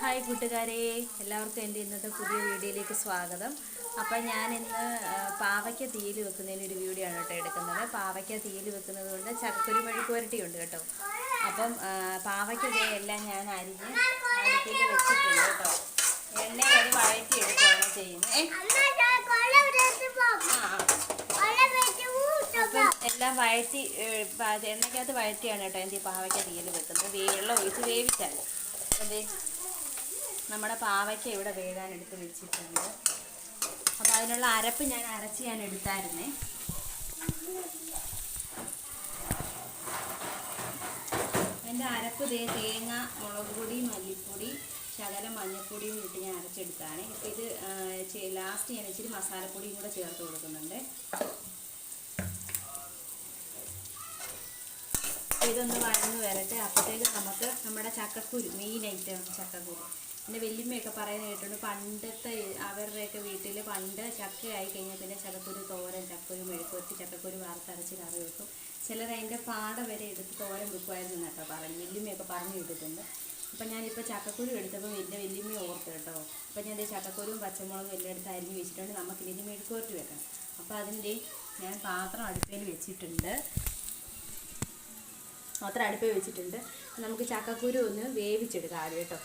Hi കൂട്ടുകാരെ എല്ലാവർക്കും എന്റെ ഇന്നത്തെ പുതിയ വീഡിയോയിലേക്ക് സ്വാഗതം. അപ്പം ഞാൻ ഇന്ന് പാവയ്ക്ക തീയിൽ വെക്കുന്നതിന് ഒരു വീഡിയോ ആണ് കേട്ടോ എടുക്കുന്നത്. പാവയ്ക്ക തീയിൽ വെക്കുന്നത് കൊണ്ട് ചക്കക്കുരു മെഴുക്ക് ഉണ്ട് കേട്ടോ. അപ്പം പാവയ്ക്ക എല്ലാം ഞാൻ അരിഞ്ഞ് അടുപ്പിൽ വെച്ചിട്ടുണ്ട് കേട്ടോ. എണ്ണ അത് വഴറ്റി എടുക്കുകയാണ് ചെയ്യുന്നത് എല്ലാം വഴറ്റി എണ്ണയ്ക്കകത്ത് വഴറ്റിയാണ് കേട്ടോ എന്റെ പാവയ്ക്ക തീയിൽ വെക്കുന്നത്. വെള്ളം ഒഴിച്ച് വേവിച്ചാൽ ദേ നമ്മുടെ പാവയ്ക്ക ഇവിടെ വേകാൻ എടുത്ത് വെച്ചിട്ടുണ്ട്. അപ്പം അതിനുള്ള അരപ്പ് ഞാൻ അരച്ച് ഞാൻ എടുത്തായിരുന്നേ. എന്റെ അരപ്പ് ദേ തേങ്ങ മുളക് പൊടി മല്ലിപ്പൊടി ശകലം മഞ്ഞൾപ്പൊടിയും ഇട്ട് ഞാൻ അരച്ചെടുത്താണ് ഇപ്പം ഇത് ലാസ്റ്റ് ഞാൻ ഇച്ചിരി മസാലപ്പൊടിയും കൂടെ ചേർത്ത് കൊടുക്കുന്നുണ്ട്. അപ്പോൾ ഇതൊന്ന് വഴന്ന് വരട്ടെ. അപ്പോഴത്തേക്ക് നമുക്ക് നമ്മുടെ ചക്കക്കുരു മെയിൻ ഐറ്റം ചക്കക്കുരു. എന്റെ വല്യമ്മയൊക്കെ പറയുന്നത് കേട്ടിട്ടുണ്ട് പണ്ടത്തെ അവരുടെയൊക്കെ വീട്ടിൽ പണ്ട് ചക്കയായി കഴിഞ്ഞാൽ പിന്നെ ചക്കക്കുരു തോരൻ ചക്കക്കുരു മെഴുക്കുവരട്ടി ചക്കക്കുരു വാർത്തരച്ച് കറി വെക്കും. ചിലർ അതിന്റെ പാട വരെ എടുത്ത് തോരൻ വെക്കുമായിരുന്നു എന്നൊക്കെ പറഞ്ഞു വല്യമ്മയൊക്കെ പറഞ്ഞു കേട്ടിട്ടുണ്ട്. അപ്പം ഞാനിപ്പോൾ ചക്കക്കുരു എടുത്തപ്പോൾ എന്റെ വല്യമ്മ ഓർത്ത് കേട്ടോ അപ്പം ഞാൻ ചക്കക്കുരും പച്ചമുളകും എല്ലാം എടുത്ത് അരിഞ്ഞ് വെച്ചിട്ടുണ്ട് നമുക്കിനി ഇത് മെഴുക്കുവരട്ടി വെക്കണം. അപ്പോൾ അതിന്റെ ഞാൻ പാത്രം അടുപ്പയിൽ വെച്ചിട്ടുണ്ട്. മാത്രം അടുപ്പിൽ വെച്ചിട്ടുണ്ട്. നമുക്ക് ചക്കക്കുരു ഒന്ന് വേവിച്ചെടുക്കാം ആദ്യം കേട്ടോ.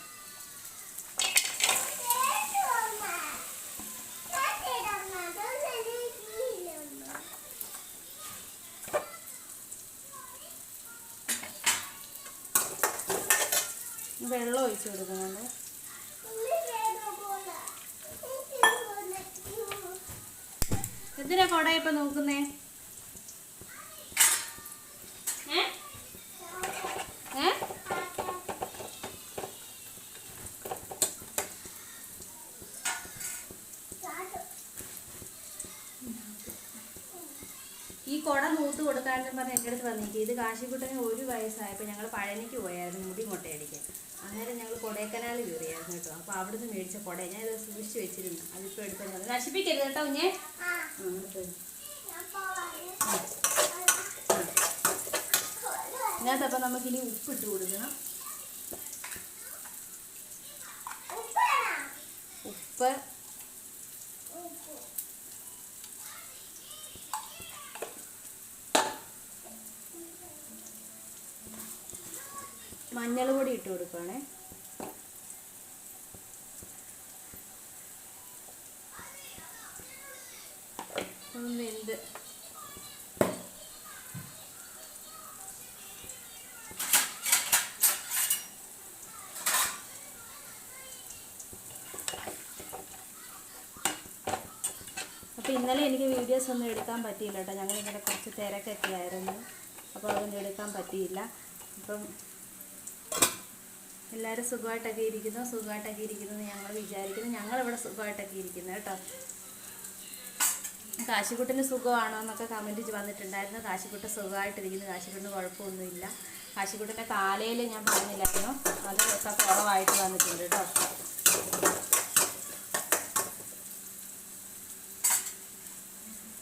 വെള്ളം ഒഴിച്ച് കൊടുക്കുന്നുണ്ട്. എന്തിനാ കൊട നോക്കുന്നേ? ഈ കുട നൂത്ത് കൊടുക്കാമെന്ന് പറഞ്ഞ് എന്റെ അടുത്ത് വന്നിരിക്കും ഇത് കാശിക്കുട്ടന് ഒരു വയസ്സായപ്പോൾ ഞങ്ങൾ പഴനിക്ക് പോയായിരുന്നു മുടി മുട്ടയടിക്കാൻ. അന്നേരം ഞങ്ങൾ കൊടൈക്കനാൽ കയറിയായിരുന്നു കേട്ടോ. അപ്പോൾ അവിടുന്ന് മേടിച്ച കുട ഞാൻ ഇത് സൂക്ഷിച്ച് വെച്ചിരുന്നു അതിപ്പോൾ എടുത്ത് നശിപ്പിക്കരുത് കേട്ടോ കുഞ്ഞേ. ഇതിനകത്തപ്പോൾ നമുക്കിനി ഉപ്പിട്ട് കൊടുക്കണം. മഞ്ഞൾ പൊടി ഇട്ട് കൊടുക്കുകയാണേ വെന്ത്. അപ്പോൾ ഇന്നലെ എനിക്ക് വീഡിയോസ് ഒന്നും എടുക്കാൻ പറ്റിയില്ല കേട്ടോ. ഞങ്ങളിങ്ങനെ കുറച്ച് തിരക്കൊക്കെ ആയിരുന്നു. അപ്പോൾ അതൊന്നും എടുക്കാൻ പറ്റിയില്ല. അപ്പം എല്ലാവരും സുഖമായിട്ടൊക്കെ ഇരിക്കുന്നു സുഖമായിട്ടൊക്കെ ഇരിക്കുന്നു ഞങ്ങൾ വിചാരിക്കുന്നു. ഞങ്ങളിവിടെ സുഖമായിട്ടൊക്കെ ഇരിക്കുന്നു കേട്ടോ. കാശിക്കുട്ടിന് സുഖമാണോ എന്നൊക്കെ കമന്റ് വന്നിട്ടുണ്ടായിരുന്നു. കാശിക്കുട്ട് സുഖമായിട്ടിരിക്കുന്നു. കാശിക്കുട്ടിന് കുഴപ്പമൊന്നുമില്ല. കാശിക്കുട്ടിന്റെ കാലയിൽ ഞാൻ പറഞ്ഞില്ലായിരുന്നു. അത് ഒക്കെ കുറവായിട്ട് വന്നിട്ടുണ്ട് കേട്ടോ.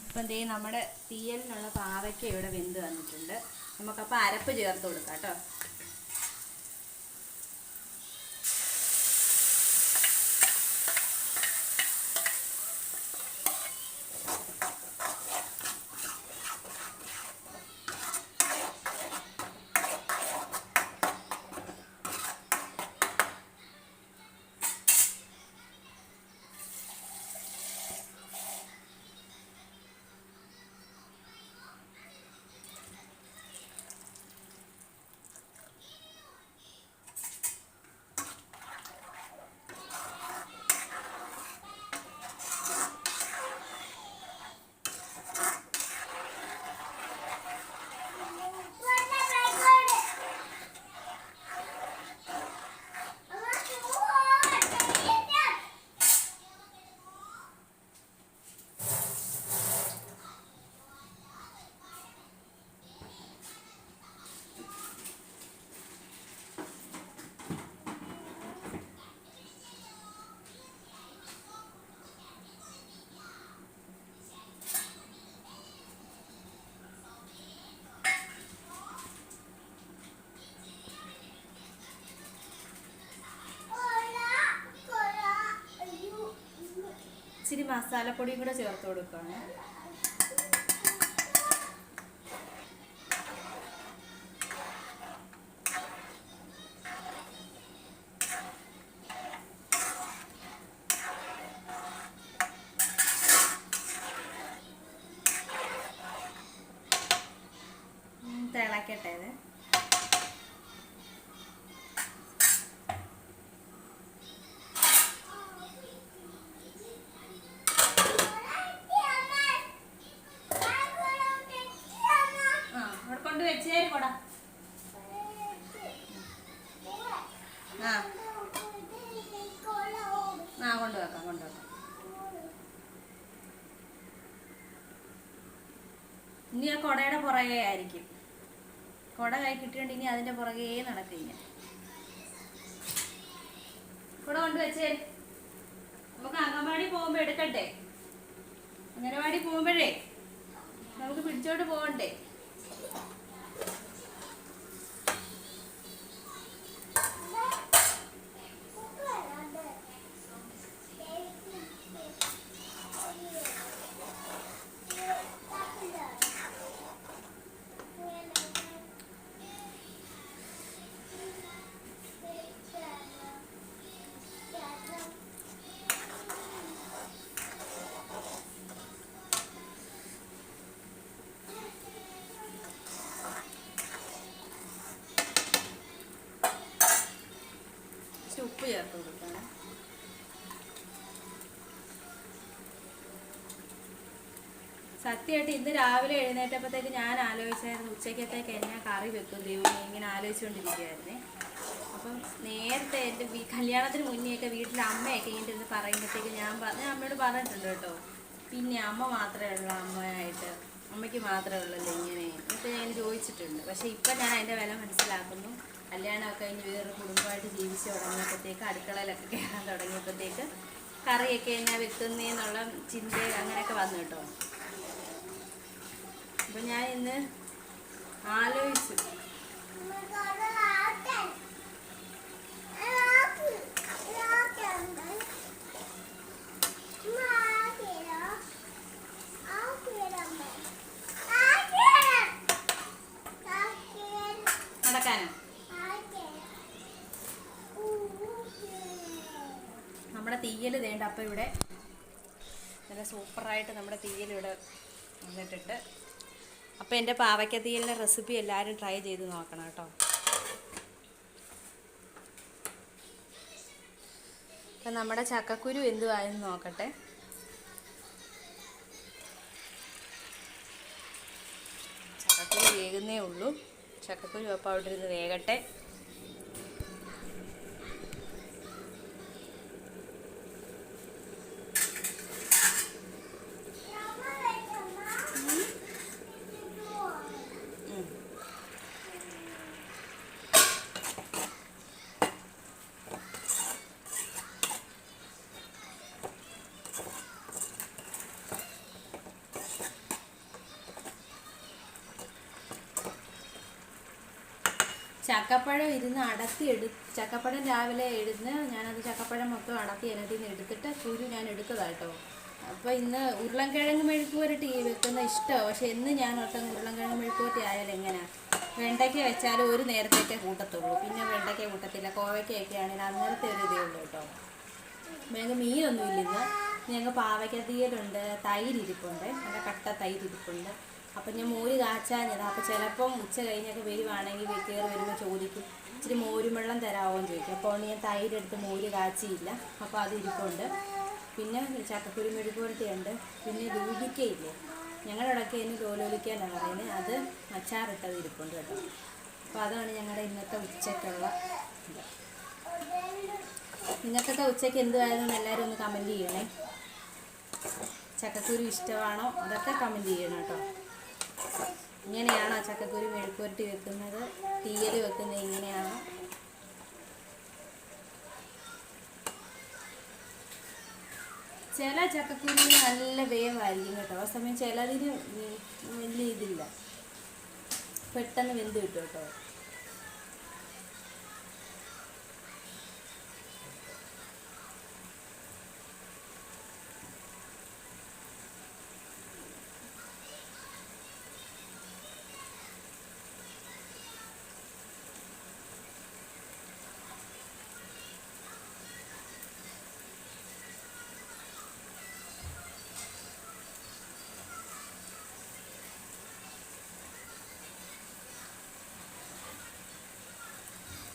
ഇപ്പം ദേ നമ്മുടെ തീയലിനുള്ള പാവയ്ക്ക ഇവിടെ വെന്ത് വന്നിട്ടുണ്ട്. നമുക്കപ്പോൾ അരപ്പ് ചേർത്ത് കൊടുക്കാം കേട്ടോ. മസാലപ്പൊടിയും കൂടെ ചേർത്ത് കൊടുക്കുകയാണ്. തിളക്കട്ടെ ആ അവിടെ കൊണ്ട് വെച്ചേര് കൊട ആ ആ കൊണ്ടുവെക്കാം കൊണ്ടുവെക്കാം ഇനി ആ കൊടയുടെ പുറകെ ആയിരിക്കും. കൊട കൈ കിട്ടിയോണ്ട് ഇനി അതിന്റെ പുറകെ നടക്കില്ല. കൊട കൊണ്ടുവച്ചേ നമുക്ക് അംഗൻവാടി പോകുമ്പോ എടുക്കട്ടെ അംഗനവാടി പോകുമ്പോഴേ നമുക്ക് പിടിച്ചോട്ട് പോകണ്ടേ സത്യമായിട്ട് ഇന്ന് രാവിലെ എഴുന്നേറ്റപ്പോഴത്തേക്ക് ഞാൻ ആലോചിച്ചായിരുന്നു ഉച്ചയ്ക്കത്തേക്ക് എന്നെ കറി വെക്കും. ദൈവം ഇങ്ങനെ ആലോചിച്ചുകൊണ്ടിരിക്കുകയായിരുന്നേ അപ്പം നേരത്തെ എന്റെ കല്യാണത്തിന് മുന്നെയൊക്കെ വീട്ടിൽ അമ്മയൊക്കെ ഇങ്ങനെ ഇരുന്ന് പറയുമ്പോഴത്തേക്ക് ഞാൻ പറഞ്ഞ അമ്മയോട് പറഞ്ഞിട്ടുണ്ട് കേട്ടോ. പിന്നെ അമ്മ മാത്രമേ ഉള്ളൂ അമ്മയായിട്ട്. അമ്മയ്ക്ക് മാത്രമേ ഉള്ളല്ലോ ഇങ്ങനെ? എന്നിട്ട് ഞാൻ ചോദിച്ചിട്ടുണ്ട്. പക്ഷെ ഇപ്പം ഞാൻ അതിന്റെ വില മനസ്സിലാക്കുന്നു. കല്യാണമൊക്കെ കഴിഞ്ഞ് വേറൊരു കുടുംബമായിട്ട് ജീവിച്ച് തുടങ്ങിയപ്പോഴത്തേക്ക് അടുക്കളയിലൊക്കെ കയറാൻ തുടങ്ങിയപ്പോഴത്തേക്ക് കറിയൊക്കെ എന്നാ വെക്കുന്നേന്നുള്ള ചിന്ത അങ്ങനെയൊക്കെ വന്നു കേട്ടോ. അപ്പം ഞാൻ ഇന്ന് ആലോചിച്ചു. നമ്മുടെ തീയൽ വേണ്ട അപ്പം ഇവിടെ നല്ല സൂപ്പറായിട്ട് നമ്മുടെ തീയൽ ഇവിടെ വന്നിട്ടുണ്ട്. അപ്പോൾ എന്റെ പാവയ്ക്കതീലിന്റെ റെസിപ്പി എല്ലാവരും ട്രൈ ചെയ്ത് നോക്കണം കേട്ടോ. അപ്പം നമ്മുടെ ചക്കക്കുരു എന്തുവായെന്ന് നോക്കട്ടെ. ചക്കക്കുരു വേകുന്നേ ഉള്ളൂ. ചക്കക്കുരു അപ്പോൾ അവിടെ ഇരുന്ന് വേകട്ടെ. ചക്കപ്പഴം ഇരുന്ന് അടത്തി എടു ചക്കപ്പഴം രാവിലെ എഴുന്ന് ഞാനത് ചക്കപ്പഴം മൊത്തം അടത്തി അതിനകത്ത് നിന്ന് എടുത്തിട്ട് കുരു ഞാൻ എടുത്തതാട്ടോ അപ്പോൾ ഇന്ന് ഉരുളൻകിഴങ്ങ് മെഴുക്ക് പുരട്ടി വെക്കുന്ന ഇഷ്ടമാണ് പക്ഷെ ഇന്ന് ഞാൻ ഒട്ടും ഉരുളൻകിഴങ്ങ് മെഴുക്ക് പുരട്ടി ആയാലും എങ്ങനെയാണ് വെണ്ടയ്ക്ക വെച്ചാലും ഒരു നേരത്തേക്കേ കൂട്ടത്തുള്ളൂ. പിന്നെ വെണ്ടയ്ക്ക കൂട്ടത്തില്ല. കോവയ്ക്കയൊക്കെ ആണെങ്കിൽ അന്നേരത്തെ ഒരു ഇതേ ഉള്ളൂ കേട്ടോ. ഞങ്ങൾക്ക് മീനൊന്നുമില്ല ഇന്ന്. ഞങ്ങൾക്ക് പാവയ്ക്ക തീയലുണ്ട് തൈര് ഇരിപ്പുണ്ട്. നല്ല കട്ട തൈര് ഇരിപ്പുണ്ട്. അപ്പം ഞാൻ മോര് കാച്ചാഞ്ഞത്. അപ്പോൾ ചിലപ്പം ഉച്ച കഴിഞ്ഞൊക്കെ വരുവാണെങ്കിൽ കയറി വരുമ്പോൾ ചോദിക്കും ഇച്ചിരി മോരും വെള്ളം തരാമോ എന്ന് ചോദിക്കും. അപ്പോൾ ഞാൻ തൈരെടുത്ത് മോര് കാച്ചിയില്ല. അപ്പോൾ അത് ഇരിപ്പുണ്ട്. പിന്നെ ചക്കക്കുരു ഉണ്ട് പിന്നെ രൂപിക്കയില്ലേ? ഞങ്ങളുടെ ഇടയ്ക്ക് അതിന് ലോലോലിക്കാനാണ് പറയുന്നത് അത് അച്ചാറിട്ടത് ഇരിപ്പുണ്ട് കേട്ടോ. അപ്പോൾ അതാണ് ഞങ്ങളുടെ ഇന്നത്തെ ഉച്ചയ്ക്കുള്ള നിങ്ങൾക്കൊക്കെ ഉച്ചയ്ക്ക് എന്തുവായിരുന്നു എല്ലാവരും ഒന്ന് കമന്റ് ചെയ്യണേ. ചക്കക്കുരു ഇഷ്ടമാണോ? അതൊക്കെ കമന്റ് ചെയ്യണം കേട്ടോ. ഇങ്ങനെയാണോ ചക്കക്കുരു മെഴുക്കുവരട്ടി വെക്കുന്നത്. തീയൽ വെക്കുന്നത് ഇങ്ങനെയാണ്. ചില ചക്കക്കുരുവിന് നല്ല വേവായിരിക്കും കേട്ടോ. ആ സമയം ചിലതിന് വലിയ ഇതില്ല. പെട്ടെന്ന് വെന്ത് കിട്ടും കേട്ടോ.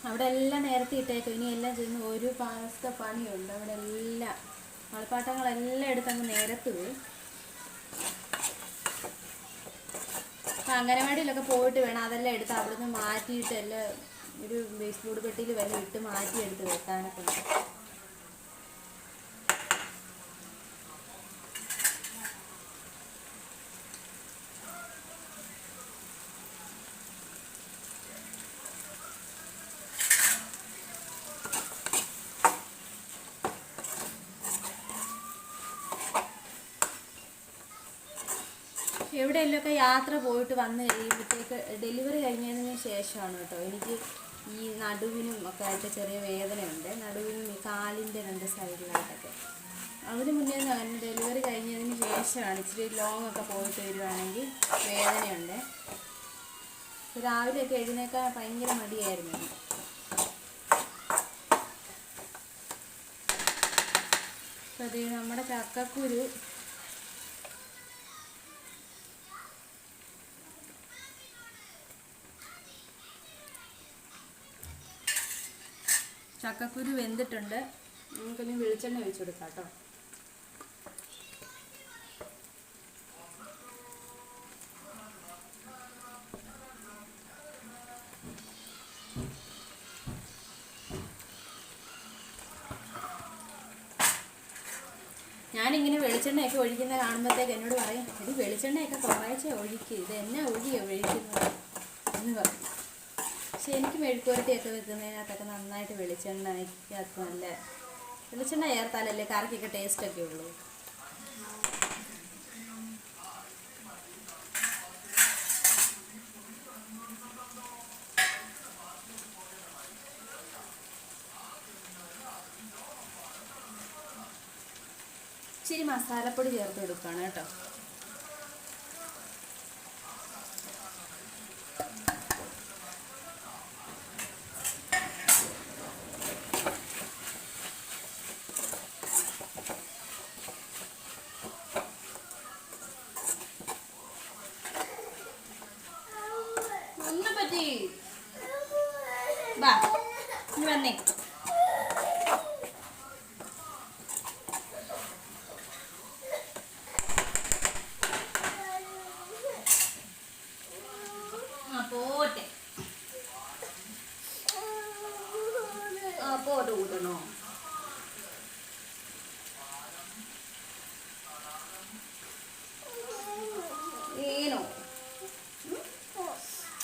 അവിടെ എല്ലാം നേരത്തെ ഇട്ടേക്കും. ഇനി എല്ലാം ചെയ്യുന്ന ഒരു പാസത്തെ പണിയുണ്ട്. അവിടെ എല്ലാം കളിപ്പാട്ടങ്ങളെല്ലാം എടുത്ത് അങ്ങ് നേരത്ത് പോയി. അംഗനവാടിയിലൊക്കെ പോയിട്ട് വേണം. അതെല്ലാം എടുത്ത് അവിടുന്ന് മാറ്റിയിട്ട് എല്ലാം ഒരു വേസ്റ്റ് ബോർഡ് പെട്ടിയിൽ വല്ല ഇട്ട് മാറ്റിയെടുത്ത് വെക്കാനൊക്കെ. ഉണ്ട്. യാത്ര പോയിട്ട് വന്ന് കഴിയുമ്പോഴത്തേക്ക് ഡെലിവറി കഴിഞ്ഞതിന് ശേഷമാണ് കേട്ടോ. എനിക്ക് ഈ നടുവിനും ഒക്കെ ആയിട്ട് ചെറിയ വേദനയുണ്ട്. നടുവിനും ഈ കാലിന്റെ രണ്ട് സൈഡിലായിട്ടൊക്കെ. അതിന് മുന്നേ ഡെലിവറി കഴിഞ്ഞതിന് ശേഷമാണ് ഇച്ചിരി ലോങ് ഒക്കെ പോയിട്ട് വരുവാണെങ്കിൽ വേദനയുണ്ട്. രാവിലെയൊക്കെ എഴുന്നേക്കാൻ ഭയങ്കര മടിയായിരുന്നു അതേ നമ്മുടെ ചക്കക്കുരു ചക്കക്കുരു വെന്തിട്ടുണ്ട്. നമുക്കിനി വെളിച്ചെണ്ണ ഒഴിച്ചു കൊടുക്കാം കേട്ടോ. ഞാനിങ്ങനെ വെളിച്ചെണ്ണയൊക്കെ ഒഴിക്കുന്ന കാണുമ്പോഴത്തേക്ക് എന്നോട് പറയും ഇത് വെളിച്ചെണ്ണയൊക്കെ കുറേശ്ശെ ഒഴിക്കുക ഇത് എന്നാ ഒഴിയോ ഒഴിക്കുന്നത്? എന്ന് പറയും. എനിക്ക് മെഴുക്കുവരട്ടിയൊക്കെ വെക്കുന്നതിനകത്തൊക്കെ നന്നായിട്ട് വെളിച്ചെണ്ണ അതിനകത്ത് നല്ല വെളിച്ചെണ്ണ ചേർത്താലല്ലേ കറിക്കൊക്കെ ടേസ്റ്റൊക്കെ ഉള്ളൂ. ഇച്ചിരി മസാലപ്പൊടി ചേർത്ത് കൊടുക്കുകയാണ് കേട്ടോ ഒന്നും പറ്റി വാ ഇനി വന്നേ ആ പോട്ടെ ആ പോട്ടെ കൂട്ടണോ ഏനോ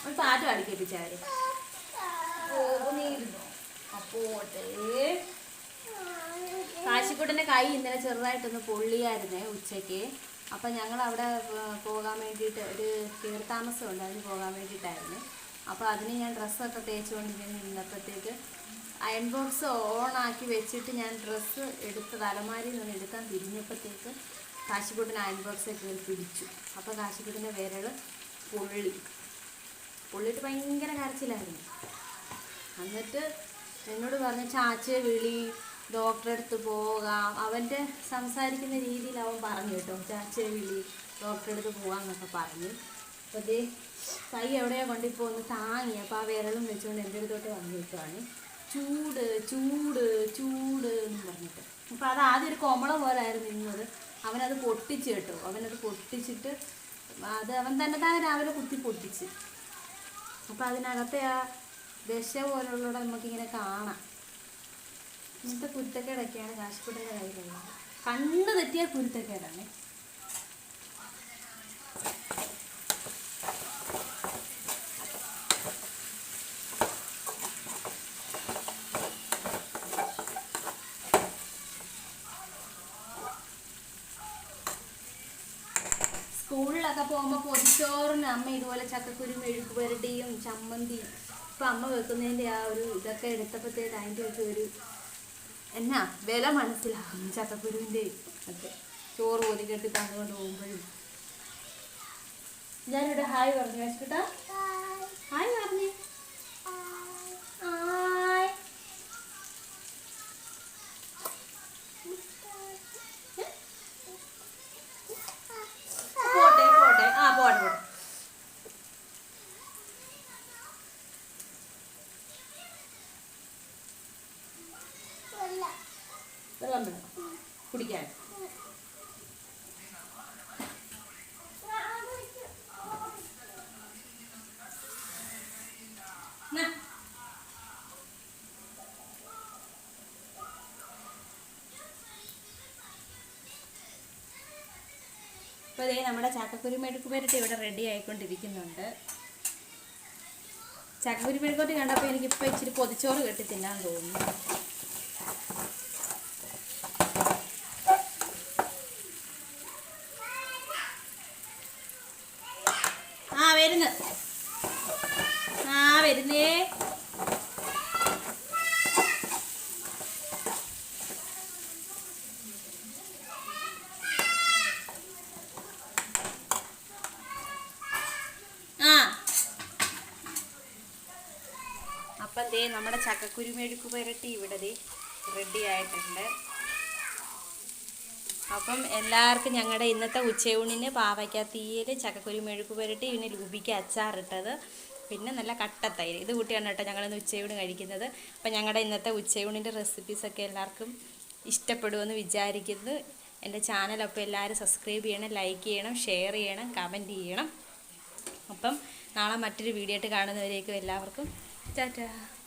ഒരു പാട്ട് പോകുന്നിരുന്നു. അപ്പോട്ടെ കാശിക്കുട്ടന്റെ കൈ ഇന്നലെ ചെറുതായിട്ടൊന്ന് പൊള്ളിയായിരുന്നേ ഉച്ചയ്ക്ക്. അപ്പം ഞങ്ങൾ അവിടെ പോകാൻ വേണ്ടിയിട്ട് ഒരു കീർത്താമസമുണ്ട് അതിന് പോകാൻ വേണ്ടിയിട്ടായിരുന്നു. അപ്പോൾ അതിന് ഞാൻ ഡ്രസ്സൊക്കെ തേച്ചുകൊണ്ടിങ്ങനെ നിന്നപ്പോഴത്തേക്ക് അയൺ ബോക്സ് ഓണാക്കി വെച്ചിട്ട് ഞാൻ ഡ്രസ്സ് എടുത്ത് തലമാരി നിന്ന് എടുക്കാൻ തിരിഞ്ഞപ്പോഴത്തേക്ക് കാശിക്കുട്ടൻ അയൺ ബോക്സൊക്കെ കയറി പിടിച്ചു. അപ്പോൾ കാശിക്കുട്ടന്റെ വിരൽ പൊള്ളി. പൊള്ളിയിട്ട് ഭയങ്കര കരച്ചിലായിരുന്നു. എന്നിട്ട് എന്നോട് പറഞ്ഞു ചാച്ചയെ വിളി ഡോക്ടറെ അടുത്ത് പോകാം. അവന്റെ സംസാരിക്കുന്ന രീതിയിൽ അവൻ പറഞ്ഞു കേട്ടോ ചാച്ചയെ വിളി ഡോക്ടറെ അടുത്ത് പോകാമെന്നൊക്കെ പറഞ്ഞു. അപ്പോൾ അതേ കൈ എവിടെയാ കൊണ്ടിപ്പോൾ ഒന്ന് താങ്ങി. അപ്പോൾ ആ വിരളും വെച്ചുകൊണ്ട് എന്റെ അടുത്തോട്ട് വന്നു നിൽക്കുവാണ്. ചൂട് ചൂട് ചൂട് എന്ന് പറഞ്ഞിട്ട്. അപ്പോൾ അത് ആദ്യം ഒരു കൊമള പോലായിരുന്നു ഇന്നത്. അവനത് പൊട്ടിച്ച് കേട്ടോ. അവനത് പൊട്ടിച്ചിട്ട് അത് അവൻ തന്നെ തന്നെ രാവിലെ കുത്തി പൊട്ടിച്ച്. അപ്പം അതിനകത്തെ ആ ദശ പോലുള്ളത് നമുക്കിങ്ങനെ കാണാം. ഇങ്ങനത്തെ കുരുത്തക്കേടൊക്കെയാണ് കാശിക്കുട്ടന്റെ കയ്യിലുള്ളത്. കണ്ണ് തെറ്റിയ കുരുത്തക്കേടാണ്. സ്കൂളിലൊക്കെ പോകുമ്പോൾ പൊതിച്ചോറിന് അമ്മ ഇതുപോലെ ചക്കക്കുരു മെഴുക്ക് പുരട്ടിയും ചമ്മന്തിയും. ഇപ്പം അമ്മ വെക്കുന്നതിന്റെ ആ ഒരു ഇതൊക്കെ എടുത്തപ്പോഴത്തേക്ക് അതിന്റെ ഒക്കെ ഒരു എന്നാ വില മനസ്സിലാകും ചക്കക്കുരുവിന്റെ ഒക്കെ. ചോറ് പൊതി കെട്ടി തന്നുകൊണ്ട് പോകുമ്പോഴും. ഞാനിവിടെ ഹായ് പറഞ്ഞു വെച്ചിട്ടാ? ഹായ് പോട്ടെ പോട്ടെ ആ പോട്ടെ പോട്ടെ വെള്ളം വേണം കുടിക്കാൻ നാ. ഇപ്പോൾ ഇതേ നമ്മുടെ ചാക്കക്കുരു മെഴുക്ക് പുരട്ടി ഇവിടെ റെഡി ആയിക്കൊണ്ടിരിക്കുന്നുണ്ട്. ചാക്കക്കുരു മെഴുക്കോട്ട് കണ്ടപ്പോൾ എനിക്കിപ്പോൾ ഇച്ചിരി പൊതിച്ചോറ് കെട്ടി തിന്നാൻ തോന്നുന്നു ആ വരുന്നു ആ വരുന്നേ ആ അപ്പം ദേ നമ്മുടെ ചക്കക്കുരുമെഴുക്ക് പുരട്ടി ഇവിടെ ദേ റെഡി ആയിട്ടുണ്ട്. അപ്പം എല്ലാവർക്കും ഞങ്ങളുടെ ഇന്നത്തെ ഉച്ചയൂണിന് പാവയ്ക്ക തീയൽ ചക്കക്കുരു മെഴുക്ക് പുരട്ടി പിന്നെ ലൂബിക്ക് അച്ചാറിട്ടത് പിന്നെ നല്ല കട്ടത്തൈര് ഇത് കൂട്ടിയാണ് കേട്ടോ ഞങ്ങളിന്ന് ഉച്ചയൂണ് കഴിക്കുന്നത്. അപ്പം ഞങ്ങളുടെ ഇന്നത്തെ ഉച്ചയൂണിന്റെ റെസിപ്പീസൊക്കെ എല്ലാവർക്കും ഇഷ്ടപ്പെടുമെന്ന് വിചാരിക്കുന്നു. എന്റെ ചാനലപ്പോൾ എല്ലാവരും സബ്സ്ക്രൈബ് ചെയ്യണം ലൈക്ക് ചെയ്യണം ഷെയർ ചെയ്യണം കമന്റ് ചെയ്യണം. അപ്പം നാളെ മറ്റൊരു വീഡിയോ ആയിട്ട് കാണുന്നവരേക്കും എല്ലാവർക്കും Da da.